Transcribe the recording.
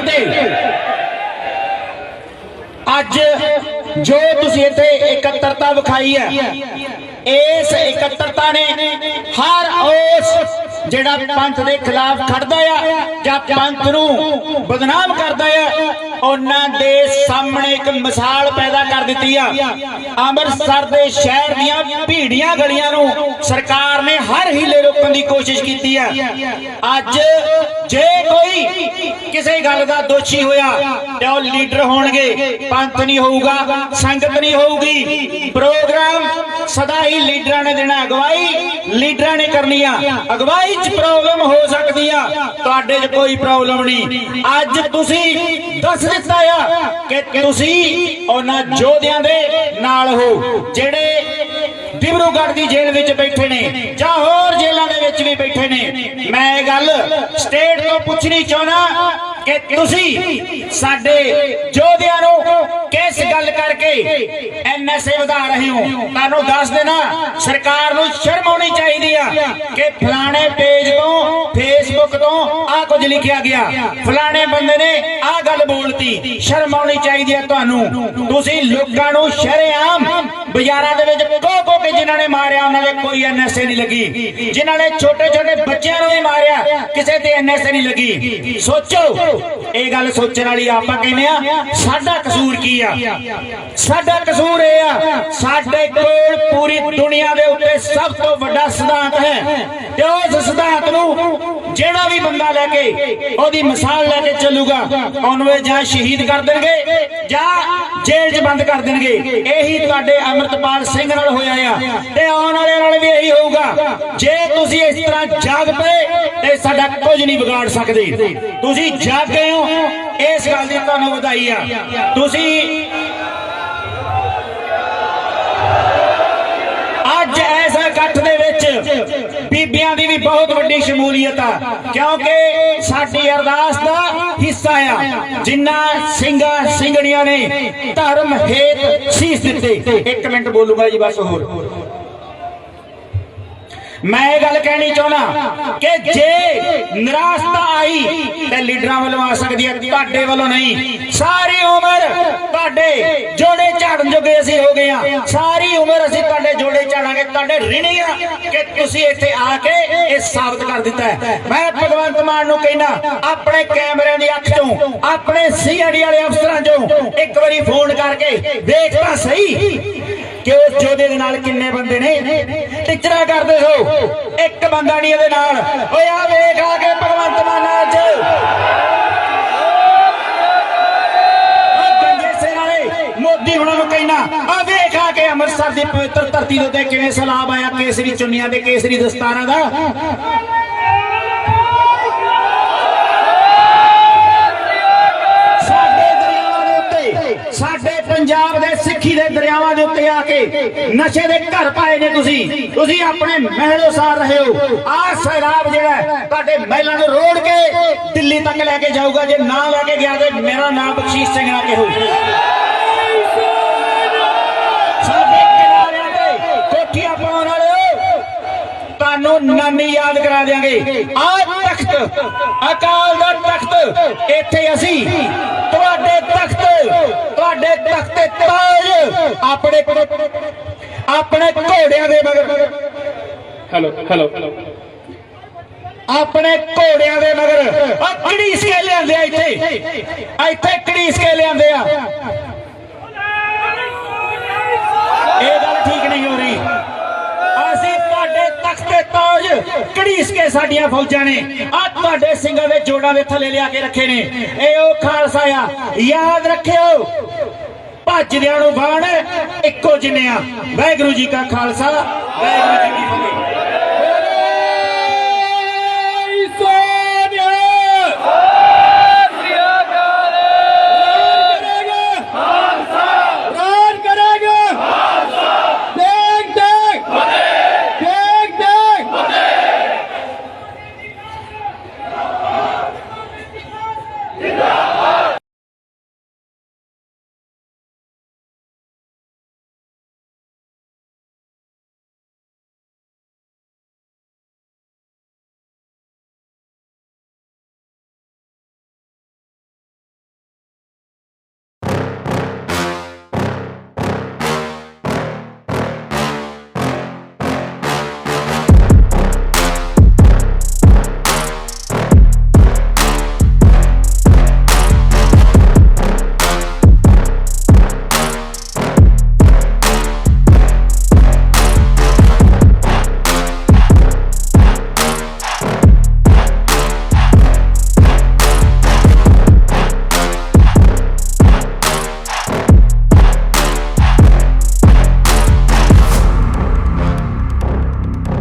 ਹੁੰਦੇ। ਅੱਜ ਜੋ ਤੁਸੀਂ ਇੱਥੇ ਇਕੱਤਰਤਾ ਵਿਖਾਈ ਹੈ, ਇਸ ਇਕੱਤਰਤਾ ਨੇ ਹਰ ਉਸ ਜਿਹੜਾ ਪੰਥ ਦੇ ਖਿਲਾਫ ਖੜਦਾ ਆ ਜਾਂ ਪੰਥ ਨੂੰ ਬਦਨਾਮ ਕਰਦਾ ਆ ਉਹਨਾਂ ਦੇ ਸਾਹਮਣੇ ਇੱਕ ਮਿਸਾਲ ਪੈਦਾ ਕਰ ਦਿੱਤੀ ਆ। ਅੰਮ੍ਰਿਤਸਰ ਦੇ ਸ਼ਹਿਰ ਦੀਆਂ ਭੀੜੀਆਂ ਗਲੀਆਂ ਨੂੰ ਸਰਕਾਰ ਨੇ ਹਰ ਹੀਲੇ ਰੋਕਣ ਦੀ ਕੋਸ਼ਿਸ਼ ਕੀਤੀ ਆ। ਅੱਜ ਜੇ ਕੋਈ ਕਿਸੇ ਗੱਲ ਦਾ ਦੋਸ਼ੀ ਹੋਇਆ, ਤੇ ਉਹ ਲੀਡਰ ਹੋਣਗੇ। ਪੰਥ ਨਹੀਂ ਹੋਊਗਾ, ਸੰਗਤ ਨਹੀਂ ਹੋਊਗੀ। ਪ੍ਰੋਗਰਾਮ ਸਦਾ ਹੀ ਲੀਡਰਾਂ ਨੇ ਦੇਣਾ। ਅਗਵਾਈ ਲੀਡਰਾਂ ਨੇ ਕਰਨੀ ਆ। ਅਗਵਾਈ 'ਚ ਪ੍ਰੋਬਲਮ ਹੋ ਸਕਦੀ ਆ। ਤੁਹਾਡੇ 'ਚ ਕੋਈ ਪ੍ਰੋਬਲਮ ਨਹੀਂ। ਅੱਜ ਤੁਸੀਂ ਦੱਸ ਦਿੱਤਾ ਆ ਕਿ ਤੁਸੀਂ ਉਹਨਾਂ ਯੋਧਿਆਂ ਦੇ ਨਾਲ ਹੋ, ਜਿਹੜੇ ਡਿਬਰੂਗੜ੍ਹ ਦੀ ਜੇਲ੍ਹ ਵਿੱਚ ਬੈਠੇ ਨੇ, ਜਾਂ ਹੋਰ ਜੇਲ੍ਹਾਂ ਦੇ ਵਿੱਚ ਵੀ ਬੈਠੇ ਨੇ। ਮੈਂ ਇਹ ਗੱਲ ਸਟੇਟ ਤੋਂ ਪੁੱਛਣੀ ਚਾਹੁੰਦਾ ਕਿ ਤੁਸੀਂ ਸਾਡੇ ਯੋਧਿਆਂ ਨੂੰ ਕਿਸ ਗੱਲ ਕਰਕੇ ਐਨਐਸਏ ਵਧਾ ਰਹੇ ਹੋ? ਤੁਹਾਨੂੰ ਦੱਸ ਦੇਣਾ, ਸਰਕਾਰ ਨੂੰ ਸ਼ਰਮ ਆਉਣੀ ਚਾਹੀਦੀ ਆ ਕਿ ਫਲਾਣੇ ਪੇਜ ਤੋਂ ਫੇਸਬੁੱਕ ਤੋਂ ਆ ਕੁਝ ਲਿਖਿਆ ਗਿਆ। ਫਲਾਣੇ ਬੰਦੇ ਨੇ ਆ ਗੱਲ ਬੋਲ ਬੋਲਤੀ ਸ਼ਰਮ ਆਉਣੀ ਚਾਹੀਦੀ ਹੈ ਤੁਹਾਨੂੰ। ਤੁਸੀਂ ਲੋਕਾਂ ਨੂੰ ਸ਼ਰੇਆਮ ਬਾਜ਼ਾਰਾਂ ਦੇ ਵਿੱਚ ਕੋ ਕੋ ਕੇ ਜਿਨ੍ਹਾਂ ਨੇ ਮਾਰਿਆ, ਉਹਨਾਂ ਦੇ ਕੋਈ ਐਨਐਸਏ ਨਹੀਂ ਲੱਗੀ। ਜਿਨ੍ਹਾਂ ਨੇ ਛੋਟੇ ਛੋਟੇ ਬੱਚਿਆਂ ਨੂੰ ਵੀ ਮਾਰਿਆ, ਕਿਸੇ ਤੇ ਐਨਐਸਏ ਨਹੀਂ ਲੱਗੀ। ਸੋਚੋ, ਇਹ ਗੱਲ ਸੋਚਣ ਵਾਲੀ ਆਪਾਂ ਕਹਿੰਦੇ ਆ, ਸਾਡਾ ਕਸੂਰ ਕੀ ਆ? ਸਾਡਾ ਕਸੂਰ ਇਹ ਆ, ਸਾਡੇ ਕੋਲ ਪੂਰੀ ਦੁਨੀਆ ਦੇ ਉੱਤੇ ਸਭ ਤੋਂ ਵੱਡਾ ਸਿਧਾਂਤ ਹੈ ਤੇ ਉਸ ਸਿਧਾਂਤ ਨੂੰ ਜਿਹੜਾ ਵੀ ਬੰਦਾ ਲੈ ਕੇ ਉਹਦੀ ਮਿਸਾਲ ਲੈ ਕੇ ਚੱਲੂਗਾ, ਉਹਨੂੰ ਇਹ ਜਾਂ ਸ਼ਹੀਦ ਕਰ ਦੇਣਗੇ ਜਾਂ ਜੇਲ੍ਹ 'ਚ ਬੰਦ ਕਰ ਦੇਣਗੇ। ਇਹੀ ਤੁਹਾਡੇ ਅਮਰਤਪਾਲ ਸਿੰਘ ਨਾਲ ਹੋਇਆ ਆ। ਤੇ ਆਉਣ ਵਾਲਿਆਂ ਨਾਲ ਵੀ ਇਹੀ ਹੋਊਗਾ। ਜੇ ਤੁਸੀਂ ਇਸ ਤਰ੍ਹਾਂ ਜਾਗ ਪਏ, ਤੇ ਸਾਡਾ ਕੁਝ ਨਹੀਂ ਵਿਗਾੜ ਸਕਦੇ। ਤੁਸੀਂ ਜਾਗ ਗਏ ਹੋ, ਇਸ ਗੱਲ ਦੀ ਤੁਹਾਨੂੰ ਵਧਾਈ ਆ। ਤੁਸੀਂ ਅੱਜ ਇਸ ਇਕੱਠ ਦੇ ਵਿੱਚ ਬੀਬੀਆਂ ਦੀ ਵੀ ਬਹੁਤ ਵੱਡੀ ਸ਼ਮੂਲੀਅਤ ਆ। ਕਿਉਂਕਿ ਸਾਡੀ ਅਰਦਾਸ ਦਾ ਹਿੱਸਾ ਆ। ਜਿੰਨਾ ਸਿੰਘਾਂ ਸਿੰਘਣੀਆਂ ਨੇ ਧਰਮ ਹੇਤ ਸੀਸ ਦਿੱਤੇ। ਇੱਕ ਮਿੰਟ ਬੋਲੂਗਾ ਜੀ ਬਸ ਹੋਰ। ਮੈਂ ਇਹ ਗੱਲ ਕਹਿਣੀ ਚਾਹੁੰਦਾ ਕਿ ਜੇ ਨਿਰਾਸ਼ਤਾ ਆਈ ਤੇ ਲੀਡਰਾਂ ਵੱਲੋਂ ਆ ਸਕਦੀ ਹੈ, ਤੁਹਾਡੇ ਵੱਲੋਂ ਨਹੀਂ। ਸਾਰੀ ਉਮਰ ਤੁਹਾਡੇ ਜੋੜੇ ਝਾੜਨ ਜੋਗੇ ਅਸੀਂ ਹੋ ਗਏ ਆ ਸਾਰੀ ਉਮਰ ਅਸੀਂ ਤੁਹਾਡੇ ਜੋੜੇ ਤੁਹਾਡੇ ਰਿਣੀ ਆ ਕਿ ਤੁਸੀਂ ਇੱਥੇ ਆ ਕੇ ਇਹ ਸਾਬਤ ਕਰ ਦਿੱਤਾ ਮੈਂ ਭਗਵੰਤ ਮਾਨ ਨੂੰ ਕਹਿਣਾ ਆਪਣੇ ਕੈਮਰਿਆਂ ਦੀ ਅੱਖ ਚੋਂ, ਆਪਣੇ ਸੀਆਈਡੀ ਵਾਲੇ ਅਫਸਰਾਂ ਚੋਂ ਇੱਕ ਵਾਰੀ ਫੋਨ ਕਰਕੇ ਦੇਖ ਤਾਂ ਸਹੀ ਕਿ ਉਸ ਜੋਧੇ ਦੇ ਨਾਲ ਕਿੰਨੇ ਬੰਦੇ ਨੇ। ਟਿਚਰਾ ਕਰਦੇ ਹੋ, ਇੱਕ ਬੰਦਾ ਨਹੀਂ ਇਹਦੇ ਨਾਲ। ਓਏ ਆ ਵੇਖ ਆ ਕੇ। ਅੰਮ੍ਰਿਤਸਰ ਦੀ ਪਵਿੱਤਰ ਧਰਤੀ ਦੇ ਉੱਤੇ ਕਿਵੇਂ ਸਲਾਬ ਆਇਆ? ਕੇਸਰੀ ਚੁੰਨੀਆਂ ਦੇ, ਕੇਸਰੀ ਦਸਤਾਰਾਂ ਦਾ? ਸਾਡੇ ਦਰਿਆਵਾਂ ਦੇ ਉੱਤੇ ਪੰਜਾਬ ਦੇ ਸਿੱਖੀ ਦੇ ਦਰਿਆਵਾਂ ਦੇ ਉੱਤੇ ਆ ਕੇ ਨਸ਼ੇ ਦੇ ਘਰ ਪਾਏ ਨੇ ਤੁਸੀਂ। ਤੁਸੀਂ ਆਪਣੇ ਮਹਿਲੋਂ ਸਾਰ ਰਹੇ ਹੋ। ਆਹ ਸੈਰਾਬ ਜਿਹੜਾ ਤੁਹਾਡੇ ਮਹਿਲਾਂ ਨੂੰ ਰੋੜ ਕੇ ਦਿੱਲੀ ਤੱਕ ਲੈ ਕੇ ਜਾਊਗਾ। ਜੇ ਨਾ ਲੈ ਕੇ ਗਿਆ ਤੇ ਮੇਰਾ ਨਾਮ ਬਖਸ਼ੀਸ਼ ਸਿੰਘ ਨਾ ਕਿਹੋ? ਸਾਡੇ ਤੁਹਾਨੂੰ ਨਾਨੀ ਯਾਦ ਕਰਾ ਦਿਆਂਗੇ। ਆਹ ਤਖਤ ਅਕਾਲ ਦਾ ਤਖਤ ਇੱਥੇ ਅਸੀਂ ਤੁਹਾਡੇ ਤਖਤ ਤੁਹਾਡੇ ਤਖਤ ਤੇ ਤਾਜ ਆਪਣੇ ਆਪਣੇ ਘੋੜਿਆਂ ਦੇ ਮਗਰ। ਹੈਲੋ ਹੈਲੋ ਆਪਣੇ ਘੋੜਿਆਂ ਦੇ ਮਗਰ। ਆ ਕੜੀਸ ਕੇ ਲਿਆਂਦੇ ਆ ਇੱਥੇ। ਇੱਥੇ ਕੜੀਸ ਕੇ ਲਿਆਂਦੇ ਆ ਇਹ ਗੱਲ ਠੀਕ ਨਹੀਂ ਹੋ ਰਹੀ ਅਸੀਂ ਤੁਹਾਡੇ ਤਖਤ ਤੇ ਤਾਜ ਕੜੀਸ ਕੇ ਸਾਡੀਆਂ ਫੌਜਾਂ ਨੇ। ਆ ਤੁਹਾਡੇ ਸਿੰਘਾਂ ਦੇ ਜੋੜਾਂ ਦੇ ਥੱਲੇ ਲਿਆ ਕੇ ਰੱਖੇ ਨੇ। ਇਹ ਉਹ ਖਾਲਸਾ ਆ। ਯਾਦ ਰੱਖਿਓ ਭੱਜਦਿਆਂ ਨੂੰ ਬਾਣ, ਇੱਕੋ ਜਿੰਨੇ ਆ। ਵਾਹਿਗੁਰੂ ਜੀ ਕਾ ਖਾਲਸਾ, ਵਾਹਿਗੁਰੂ ਜੀ ਕੀ ਫਤਿਹ।